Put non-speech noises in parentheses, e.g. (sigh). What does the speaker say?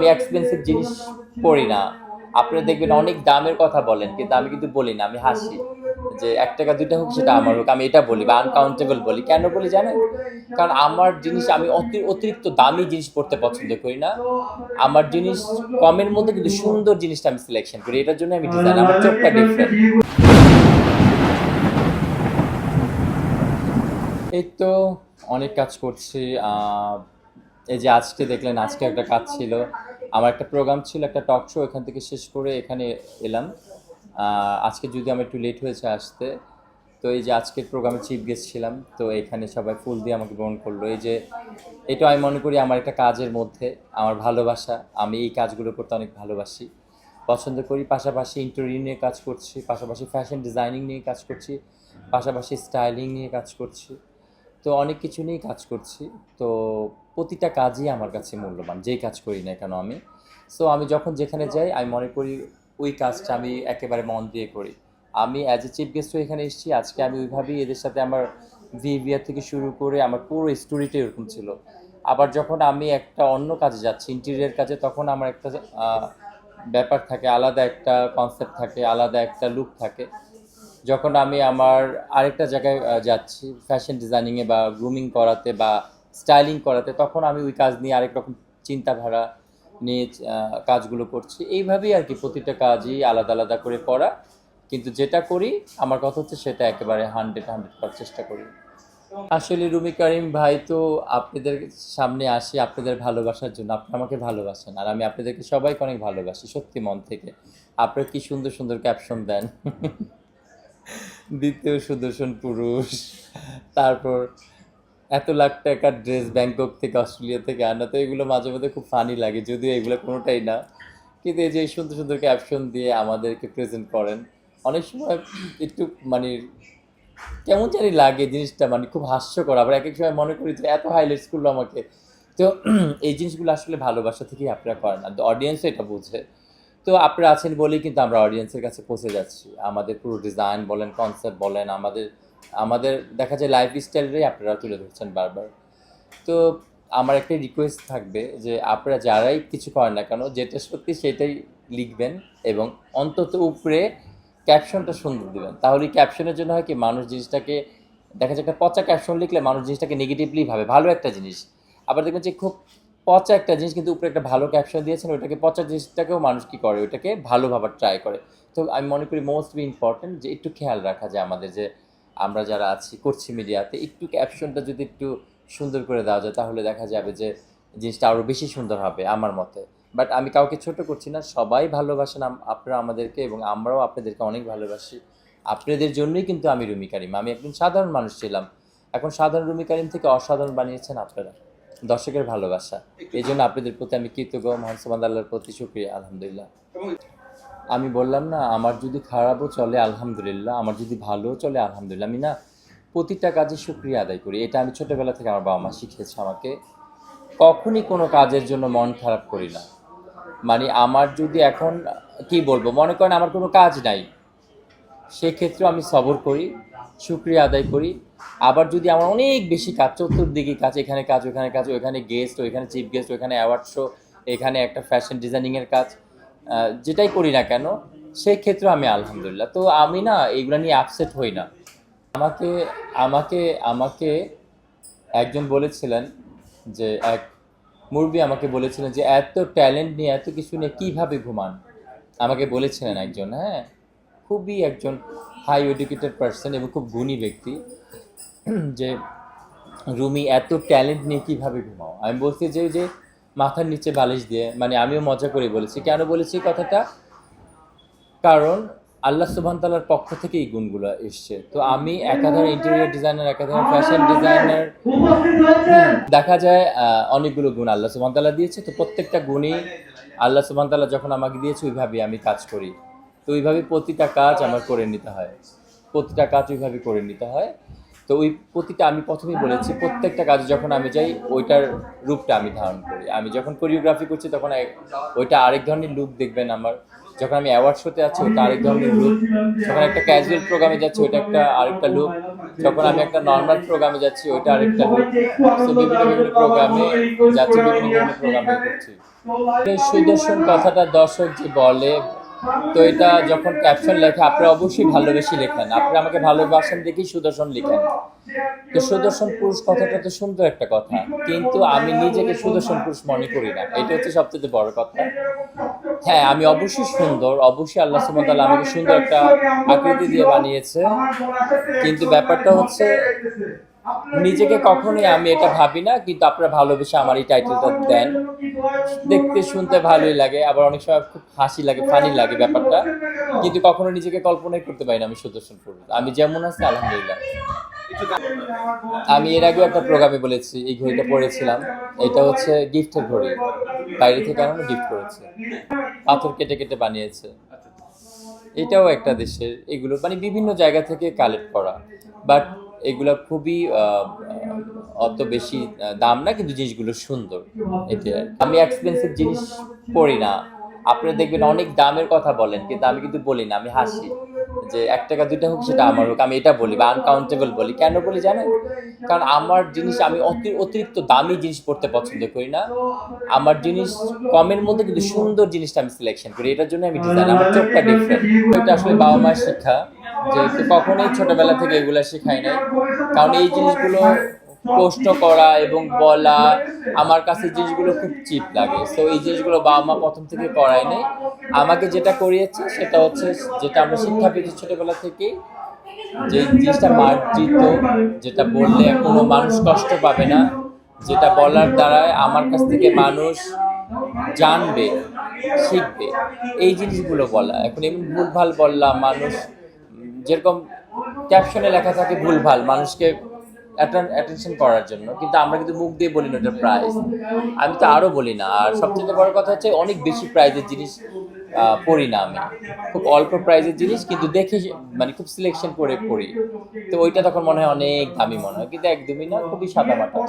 আমি এক্সপেন্সিভ জিনিস পড়ি না। আপনারা দেখবেন অনেক দামের কথা বলেন, কিন্তু আমি কিন্তু বলি না, আমি হাসি। যে এক টাকা দুইটা হোক, সেটা আমার হোক, আমি এটা বলি বা আনকাউন্টেবল বলি। কেন বলি জানেন? কারণ আমার জিনিস, আমি অতি- অতিরিক্ত দামি জিনিস পড়তে পছন্দ করি না। আমার জিনিস, কমের মধ্যে কিন্তু সুন্দর জিনিসটা আমি সিলেকশন করি, এটার জন্য আমি ডিজাইন আমার চোখটা ডিফারেন্ট এই তো অনেক কাজ করছি এই যে আজকে দেখলেন, আজকে একটা কাজ ছিল। আমার একটা প্রোগ্রাম ছিল, একটা টক শো এখান থেকে শেষ করে এখানে এলাম। আজকে যদি আমার একটু লেট হয়েছে আসতে, তো এই যে আজকের প্রোগ্রামে চিফ গেস্ট ছিলাম, তো এখানে সবাই ফুল দিয়ে আমাকে গ্রহণ করল। এই যে এটা আমি মনে করি আমার একটা কাজের মধ্যে, আমার ভালোবাসা। আমি এই কাজগুলো করতে অনেক ভালোবাসি। পছন্দ করি, পাশাপাশি ইন্টেরিয়র নিয়ে কাজ করছি, পাশাপাশি ফ্যাশন ডিজাইনিং নিয়ে কাজ করছি, পাশাপাশি স্টাইলিং নিয়ে কাজ করছি। তো অনেক কিছু নিয়েই কাজ করছি। তো প্রতিটা কাজই আমার কাছে মূল্যবান, যেই কাজ করি না কেন আমি। সো আমি যখন যেখানে যাই, আমি মনে করি ওই কাজটা আমি একেবারে মন দিয়ে করি। আমি অ্যাজ এ চিফ গেস্টও এখানে এসেছি, আজকে আমি ওইভাবেই এদের সাথে আমার বিহেভিয়ার থেকে শুরু করে আমার পুরো স্টোরিটাই এরকম ছিল। আবার যখন আমি একটা অন্য কাজে যাচ্ছি ইন্টেরিয়ার কাজে, তখন আমার একটা ব্যাপার থাকে, আলাদা একটা কনসেপ্ট থাকে, আলাদা একটা লুক থাকে। যখন আমি আমার আরেকটা জায়গায় যাচ্ছি ফ্যাশন ডিজাইনিংয়ে বা গ্রুমিং করাতে বা স্টাইলিং করাতে, তখন আমি ওই কাজ নিয়ে আরেক রকম চিন্তাধারা নিয়ে কাজগুলো করছি। এইভাবেই আর কি প্রতিটা কাজই আলাদা আলাদা করে করা। কিন্তু যেটা করি, আমার কথা হচ্ছে সেটা একেবারে হান্ড্রেড হান্ড্রেড করার চেষ্টা করি। আসলে রুমি করিম ভাই তো আপনাদের সামনে আসি আপনাদের ভালোবাসার জন্য। আপনি আমাকে ভালোবাসেন আর আমি আপনাদেরকে সবাইকে অনেক ভালোবাসি, সত্যি মন থেকে। আপনারা কি সুন্দর সুন্দর ক্যাপশন দেন। (laughs) দ্বিতীয় সুদর্শন পুরুষ। তারপর এত লাখ টাকার ড্রেস ব্যাংকক থেকে, অস্ট্রেলিয়া থেকে আনা, তো এগুলো মাঝে মধ্যে খুব ফানি লাগে, যদিও এগুলো কোনোটাই না। কিন্তু এই যে সুন্দর সুন্দর ক্যাপশন দিয়ে আমাদেরকে প্রেজেন্ট করেন, অনেক সময় একটু মানে কেমন জানি লাগে জিনিসটা মানে খুব হাস্যকর। আবার এক এক সময় মনে করি যে এত হাইলাইটস করল আমাকে। তো (clears throat) এই জিনিসগুলো আসলে ভালোবাসা থেকেই আপনারা করেন, আর অডিয়েন্সও এটা বুঝে। তো আপনারা আছেন বলেই কিন্তু আমরা অডিয়েন্সের কাছে পৌঁছে যাচ্ছি। আমাদের পুরো ডিজাইন বলেন কনসেপ্ট বলেন, আমাদের আমাদের দেখা যায় লাইফ স্টাইলেরই আপনারা তুলে ধরছেন বারবার। তো আমার একটা রিকোয়েস্ট থাকবে যে আপনারা যারাই কিছু করেন না কেন, যেটা সত্যি সেটাই লিখবেন এবং অন্তত উপরে ক্যাপশনটা সুন্দর দিবেন। তাহলে ক্যাপশনের জন্য হয় কি, মানুষ জিনিসটাকে, দেখা যায় একটা পচা ক্যাপশন লিখলে মানুষ জিনিসটাকে নেগেটিভলি ভাবে। ভালো একটা জিনিস। আবার দেখবেন যে খুব পচা একটা জিনিস কিন্তু উপরে একটা ভালো ক্যাপশন দিয়েছেন ওটাকে পচা জিনিসটাকেও মানুষ কি করে? ওটাকে ভালো ভাবার ট্রাই করে। তো আমি মনে করি মোস্ট বি ইম্পর্টেন্ট যে একটু খেয়াল রাখা যায় আমাদের যে আমরা যারা আছি করছি মিডিয়াতে একটু ক্যাপশনটা যদি একটু সুন্দর করে দেওয়া যায় তাহলে দেখা যাবে যে জিনিসটা আরও বেশি সুন্দর হবে আমার মতে। বাট আমি কাউকে ছোট করছি না সবাই ভালোবাসেন আপনারা আমাদেরকে এবং আমরাও আপনাদেরকে অনেক ভালোবাসি। আপনাদের জন্যই কিন্তু আমি রুমি কারিম। আমি একজন সাধারণ মানুষ ছিলাম। এখন সাধারণ রুমি কারিম থেকে অসাধারণ বানিয়েছেন আপনারা। দর্শকের ভালোবাসা। এই জন্য আপনাদের প্রতি আমি কৃতজ্ঞ। মহান সুবান আল্লাহর প্রতি শুক্রিয়া আলহামদুলিল্লাহ। আমি বললাম, না, আমার যদি খারাপও চলে, আলহামদুলিল্লাহ। আমার যদি ভালোও চলে, আলহামদুলিল্লাহ। আমি, না, প্রতিটা কাজে শুক্রিয়া আদায় করি। এটা আমি ছোটোবেলা থেকে আমার বাবা মা শিখিয়েছে আমাকে। কখনই কোনো কাজের জন্য মন খারাপ করি না। মানে আমার যদি এখন, কি বলব, মনে করেন আমার কোনো কাজ নাই। সেক্ষেত্রেও আমি সবর করি, শুক্রিয়া আদায় করি। আবার যদি আমার অনেক বেশি কাজ, চতুর্দিকে কাজ, এখানে কাজ, ওখানে কাজ, ওখানে গেস্ট ওইখানে চিফ গেস্ট ওইখানে অ্যাওয়ার্ড শো এখানে একটা ফ্যাশন ডিজাইনিংয়ের কাজ যেটাই করি না কেন, সেই ক্ষেত্রে আমি আলহামদুলিল্লাহ। তো আমি না এইগুলো নিয়ে আপসেট হই না। আমাকে আমাকে আমাকে একজন বলেছিলেন যে, এক মুরবি আমাকে বলেছিলেন যে, এত ট্যালেন্ট নিয়ে, এত কিছু নিয়ে কীভাবে ঘুমান? আমাকে বলেছিলেন একজন হ্যাঁ। খুবই একজন হাই এডুকেটেড পার্সন এবং খুব গুণী ব্যক্তি। যে, রুমি, এত ট্যালেন্ট নিয়ে কীভাবে ঘুমাও? আমি বলছি যে যে মাথার নিচে বালিশ দিয়ে মানে আমিও মজা করে বলেছি। কেন বলেছি কথাটা? কারণ আল্লাহ সুবহান তালার পক্ষ থেকে এই গুণগুলো এসছে। তো আমি একাধারে ইন্টেরিয়র ডিজাইনার একাধারে ফ্যাশন ডিজাইনার দেখা যায় অনেকগুলো গুণ আল্লাহ সুবহান তালা দিয়েছে। তো প্রত্যেকটা গুণই আল্লাহ সুবহান তালা যখন আমাকে দিয়েছে, ওইভাবে আমি কাজ করি। তো ওইভাবে প্রতিটা কাজ আমার করে নিতে হয়। প্রতিটা কাজ ওইভাবে করে নিতে হয়। তো ওই প্রতিটা আমি প্রথমেই বলেছি প্রত্যেকটা কাজে যখন আমি যাই ওইটার রূপটা আমি ধারণ করি। আমি যখন কোরিওগ্রাফি করছি তখন ওইটা আরেক ধরনের লুক দেখবেন আমার। যখন আমি অ্যাওয়ার্ড শোতে আছি ওটা আরেক ধরনের লুক যখন একটা ক্যাজুয়াল প্রোগ্রামে যাচ্ছি ওইটা একটা আরেকটা লুক যখন আমি একটা নর্মাল প্রোগ্রামে যাচ্ছি ওইটা আরেকটা। So, বিভিন্ন প্রোগ্রামে যাচ্ছি বিভিন্ন বিভিন্ন প্রোগ্রামে করছি সুদর্শন কথাটা দর্শক যে বলে তো এটা যখন ক্যাপশন লেখে আপনি অবশ্যই ভালোবেসে লেখেন। আপনি আমাকে ভালোবাসেন দেখেই সুদর্শন লিখেন। তো সুদর্শন পুরুষ কথাটা তো সুন্দর একটা কথা, কিন্তু আমি নিজেকে সুদর্শন পুরুষ মনে করি না। এটা হচ্ছে সবচেয়ে বড় কথা। হ্যাঁ আমি অবশ্যই সুন্দর, অবশ্যই আল্লাহ সুমতাল আমাকে সুন্দর একটা আকৃতি দিয়ে বানিয়েছে। কিন্তু ব্যাপারটা হচ্ছে নিজেকে কখনোই আমি এটা ভাবি না, কিন্তু আপনারা ভালোবেসে আমার এই টাইটেলটা দেন। দেখতে, শুনতে ভালোই লাগে, আবার অনেক সময় খুব হাসি লাগে ফানি লাগে ব্যাপারটা। কিন্তু কখনো নিজেকে কল্পনাই করতে পারি না আমি সুদর্শন পুরুষ আমি যেমন আছি, আলহামদুলিল্লাহ। আমি এর আগেও একটা প্রোগ্রামে বলেছি, এই ঘড়িটা পরেছিলাম। এটা হচ্ছে গিফটের ঘড়ি। বাইরে থেকে আনানো গিফট করেছে। পাথর কেটে কেটে বানিয়েছে। এটাও একটা দেশের, এগুলো মানে বিভিন্ন জায়গা থেকে কালেক্ট করা। বাট এগুলো খুবই অত বেশি দাম না, কিন্তু জিনিসগুলো সুন্দর। এটা আমি এক্সপেন্সিভ জিনিস পড়ি না। আপনারা দেখবেন অনেক দামের কথা বলেন, কিন্তু আমি কিন্তু বলি না, আমি হাসি। যে এক টাকা দুইটা হোক, সেটা আমার হোক, আমি এটা বলি বা আনকাউন্টেবল বলি। কেন বলি জানেন? কারণ আমার জিনিস, আমি অতি- অতিরিক্ত দামি জিনিস পড়তে পছন্দ করি না। আমার জিনিস কমের মধ্যে কিন্তু সুন্দর জিনিসটা আমি সিলেকশন করি। এটার জন্য আমি ডিজাইন আমার চোখটা ডিফারেন্ট এটা আসলে বাবা মায়ের শিক্ষা। যে কখনোই ছোটবেলা থেকে এগুলা শেখাই নাই। কারণ এই জিনিসগুলো প্রশ্ন করা এবং বলা আমার কাছে জিনিসগুলো খুব চিপ লাগে। তো এই জিনিসগুলো বাবা মা প্রথম থেকে করায় নাই। আমাকে যেটা করিয়েছে সেটা হচ্ছে যেটা আমরা শিক্ষা পেয়েছি ছোটবেলা থেকেই, যে জিনিসটা মার্জিত, যেটা বললে কোনো মানুষ কষ্ট পাবে না, যেটা বলার দ্বারায় আমার কাছ থেকে মানুষ জানবে, শিখবে। এই জিনিসগুলো বলা। এখন এমন ভুলভাল বললাম, মানুষ যেরকম ক্যাপশনে লেখা থাকে ভুলভাল, মানুষকে অ্যাটেনশন করার জন্য, কিন্তু আমরা কিন্তু মুখ দিয়ে বলি না ওটার প্রাইস আমি তো আরও বলি না, আর সবচেয়ে বড় কথা হচ্ছে অনেক বেশি প্রাইজের জিনিস পড়ি না আমি। খুব অল্প প্রাইজের জিনিস, কিন্তু দেখে মানে খুব সিলেকশন করে পড়ি। তো ওইটা তখন মনে হয় অনেক দামি মনে হয়, কিন্তু একদমই না, খুবই সাদা মাটা